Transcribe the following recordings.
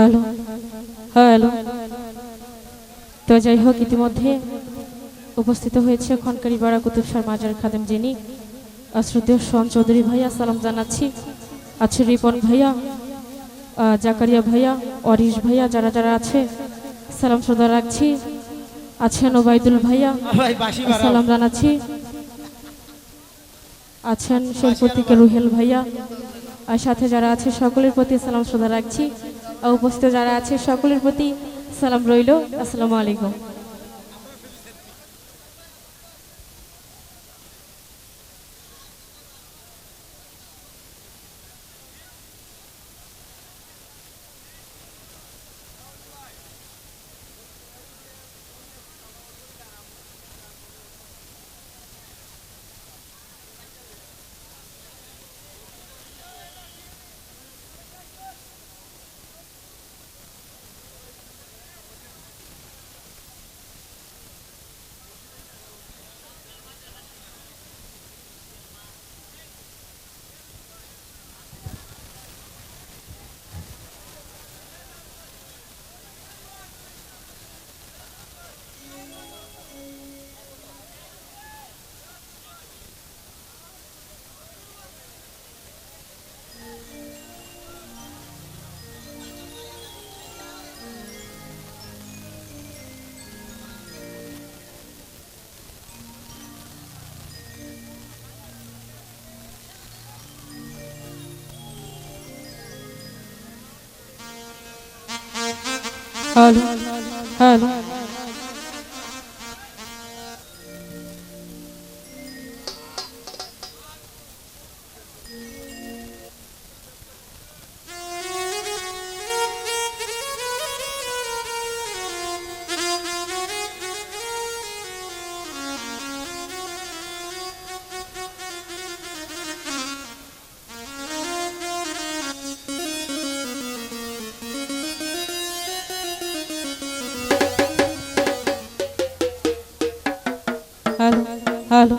Hello hello. তো যাই হোক ইতিমধ্যে উপস্থিত হয়েছে খনকারি বাড়া কুতুবশার মাজার খাদেম যিনি শ্রদ্ধেয় সোহান চৌধুরী ভাইয়া সালাম জানাচ্ছি। আছে রিপন ভাইয়া জাকারিয়া ভাইয়া অরিশ ভাইয়া যারা যারা আছে সালাম শ্রদ্ধা রাখছি। আছেন ওবায়দুল ভাইয়া সালাম জানাচ্ছি। আছেন শিল্পতিকে রুহেল ভাইয়া। আর সাথে যারা আছে সকলের প্রতি সালাম শ্রদ্ধা রাখছি। উপস্থিত যারা আছে সকলের প্রতি সালাম রইল। আসসালামু আলাইকুম। হ্যালো হ্যালো হ্যালো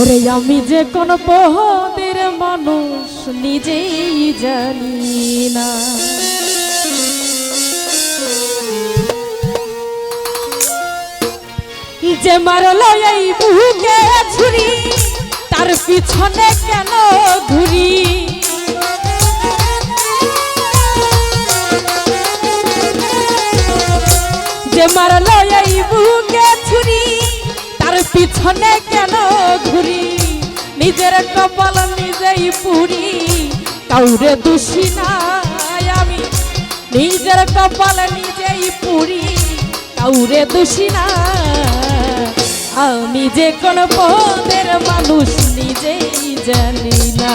ওরে আমি যে কোন পহদের মানুষ নিজেই জানি না। যে মারল এই বুকে ছুরি তার পিছনে কেন ঘুরি? যে মারল এই বুকে ছুরি তার পিছনে কেন ঘুরি? নিজের কপাল নিজেই পুরি, কাউরে দোষী নাই আমি। নিজের কপাল নিজেই পুরি। কাউরে দোষী না। আমি যে কোন পদের মানুষ নিজেই জানি না।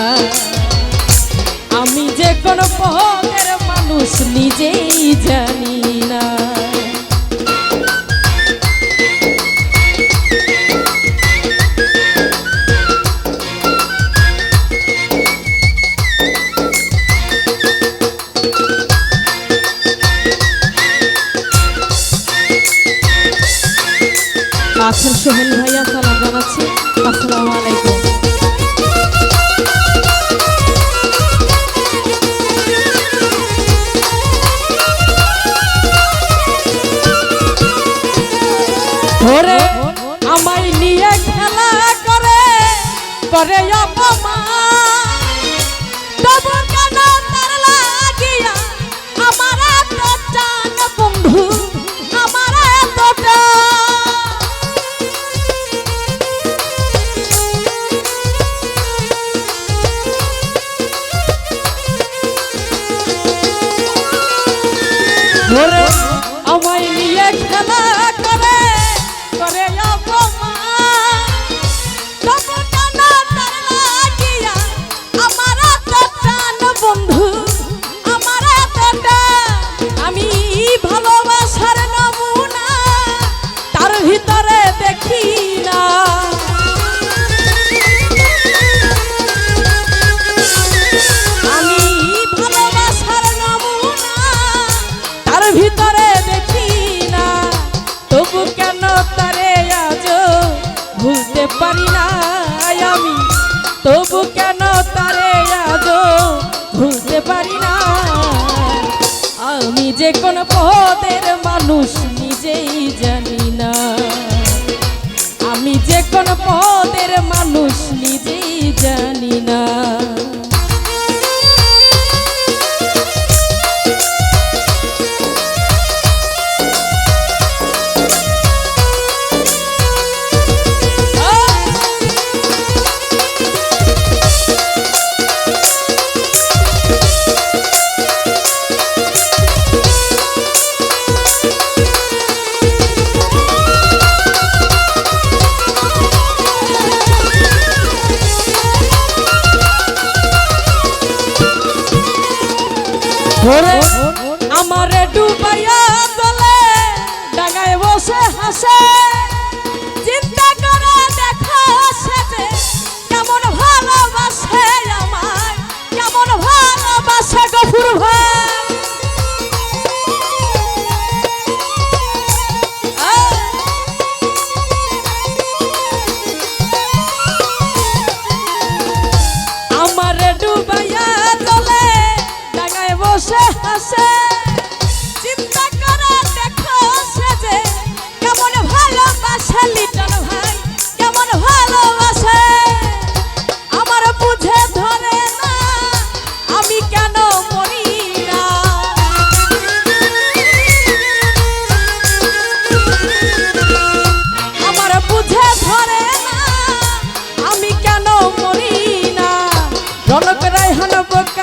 আমি যে কোন পদের মানুষ নিজেই জানি না।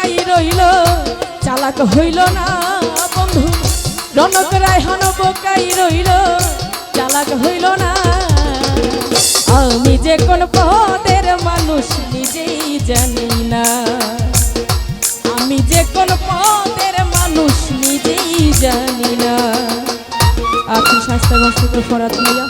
রাই রইল, চালাক হইল না বন্ধু। রনক রায়হান বোকাই রইল, চালাক হইল না। আমি যে কোন পদের মানুষ নিজেই জানি না। আমি যে কোন পদের মানুষ নিজেই জানি না। আপনি স্বাস্থ্য বস্তুকে ফরাত হইয়া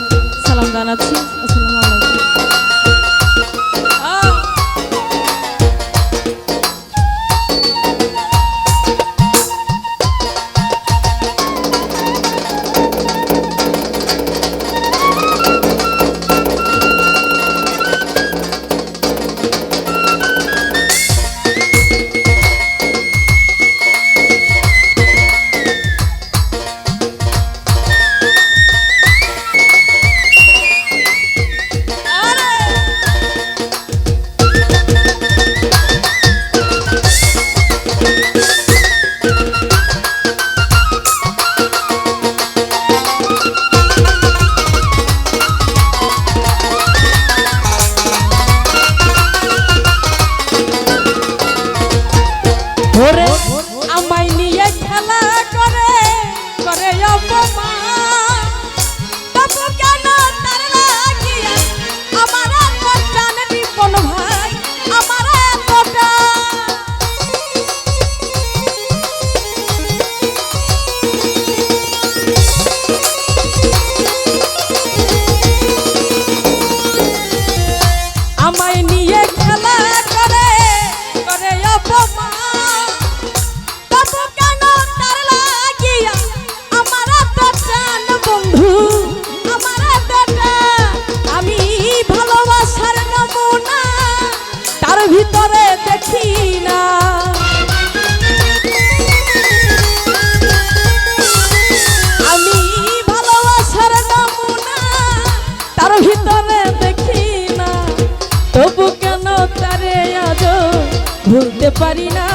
পারি না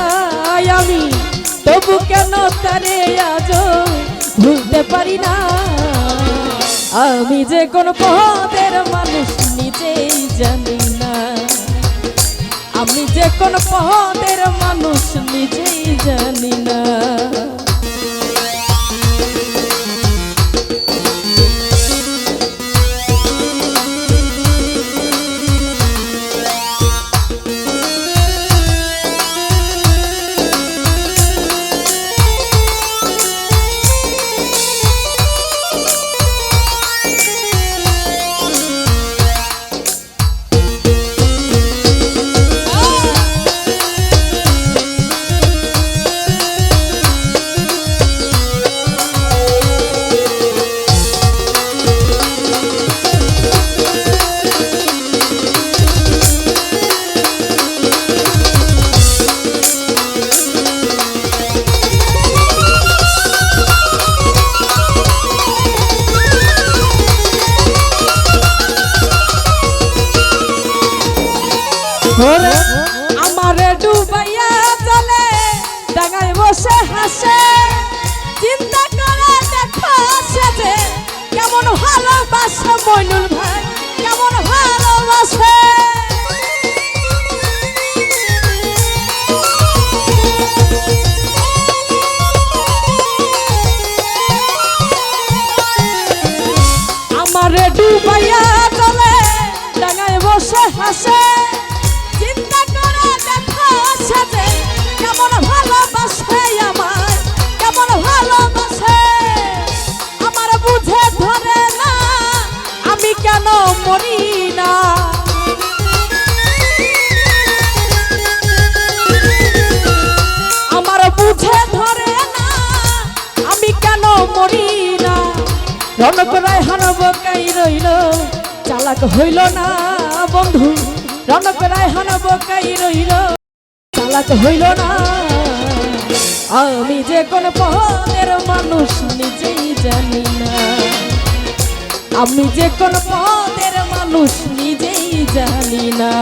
আমি। তবু কেন তারে আজ ভুলতে পারি না? আমি যে কোন পদের মানুষ নিজেই জানি না। আমি যে কোন পদের মানুষ নিজেই জানি না। মইনুল ভাই কেমন ভালোবাসে? আমারে ডুবাইয়া চলে ডাঙায় বসে হাসে। রনক রায় হানব কাই রইল? চালাক হইল না বন্ধু। রনক রায় হানব কাই রইল? চালাক হইল না। আমি যে কোন পদের মানুষ নিজেই জানি না। আমি যে কোন পদের মানুষ নিজেই জানি না।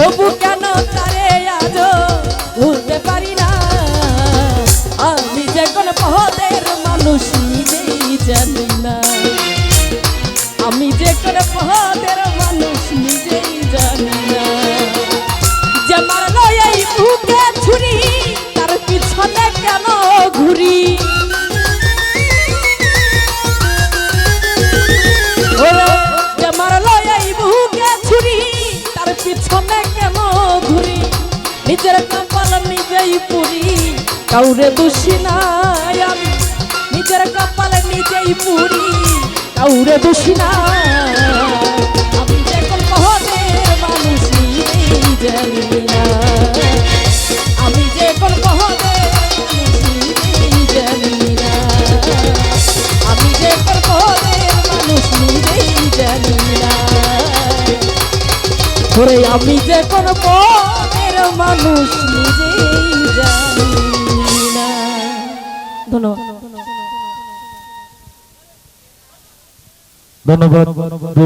তবু কেন কাউরে দোষী নাই আমি। নিজের কপাল নিজেই পুরি, কাউরে দোষী নাই। আমি যে কোন মানুষ নিজেই জানি না আমি যে কোন পহদের মানুষ নিজেই জানি না আমি যে কোন পহদের মানুষ নিজেই জানি না আমি যে কোন পদের মানুষ নিজেই ধন্যবাদ ধন্যবাদ